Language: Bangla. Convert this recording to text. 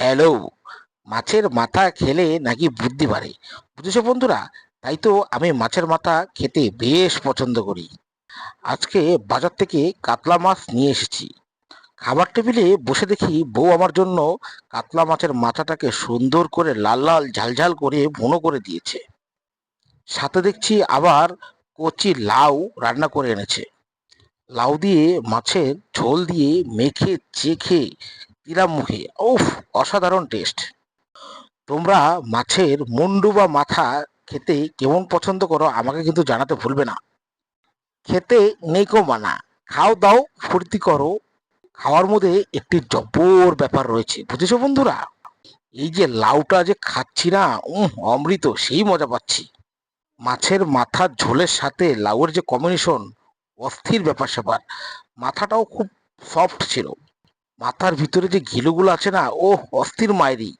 হ্যালো, মাছের মাথা খেলে নাকি বুদ্ধি বাড়ে? বুঝেছ বন্ধুরা, তাই তো আমি মাছের মাথা খেতে বেশ পছন্দ করি। আজকে বাজার থেকে কাতলা মাছ নিয়ে এসেছি। খাবার টেবিলে বসে দেখি বউ আমার জন্য কাতলা মাছের মাথাটাকে সুন্দর করে লাল লাল ঝালঝাল করে ভুনো করে দিয়েছে। সাথে দেখছি আবার কচি লাউ রান্না করে এনেছে। লাউ দিয়ে মাছের ঝোল দিয়ে মেখে চেখে দিলাম মুখে উফ, অসাধারণ টেস্ট তোমরা মাছের মুন্ডু বা মাথা খেতে কেমন পছন্দ করো আমাকে কিন্তু জানাতে ভুলবে না। খেতে নেই মানা। খাও দাও, ফুর্তি করো। খাওয়ার মধ্যে একটি জব্বর ব্যাপার রয়েছে, বুঝেছ বন্ধুরা? এই যে লাউটা যে খাচ্ছি না, উম, অমৃত, সেই মজা পাচ্ছি। মাছের মাথার ঝোলের সাথে লাউয়ের যে কম্বিনেশন অস্থির ব্যাপার স্যাপার মাথাটাও খুব সফট ছিল। মাথার ভিতরে যে ঘিলুগুলো আছে না ও অস্থির মায়েরি